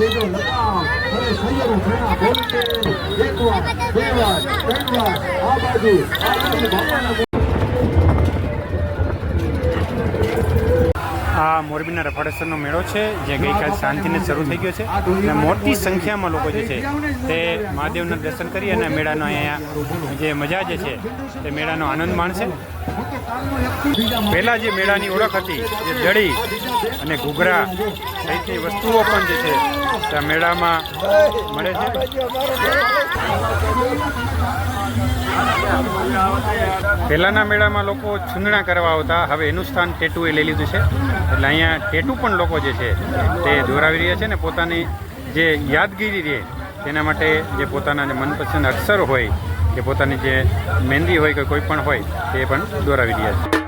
દેજો. લગામ અને સૈયરો પ્રેરણા બોલતે એકવાર બે વાર ત્રણ વાર આ બાજુ આ મોરબીના રફાડેશ્વરનો મેળો છે જે ગઈકાલ શાંતિને શરૂ થઈ ગયો છે. અને મોટી સંખ્યામાં લોકો જે છે તે મહાદેવના દર્શન કરી અને મેળાનો અહીંયા જે મજા જે છે તે મેળાનો આનંદ માણશે. પહેલાં જે મેળાની ઓળખ હતી જે દળી અને ઘૂઘરા સહિતની વસ્તુઓ પણ જે છે, ત્યાં મેળામાં મળે છે. પહેલાંના મેળામાં લોકો છૂંદણા કરવા આવતા, હવે એનું સ્થાન ટેટુએ લઈ લીધું છે. એટલે અહીંયા ટેટુ પણ લોકો જે છે, તે દોરાવી રહ્યા છે ને પોતાની જે યાદગીરી રહે, તેના માટે જે પોતાના જે મનપસંદ અક્ષર હોય, કે પોતાની જે મહેંદી હોય કે કોઈ પણ હોય, તે પણ દોરાવી રહ્યા છે.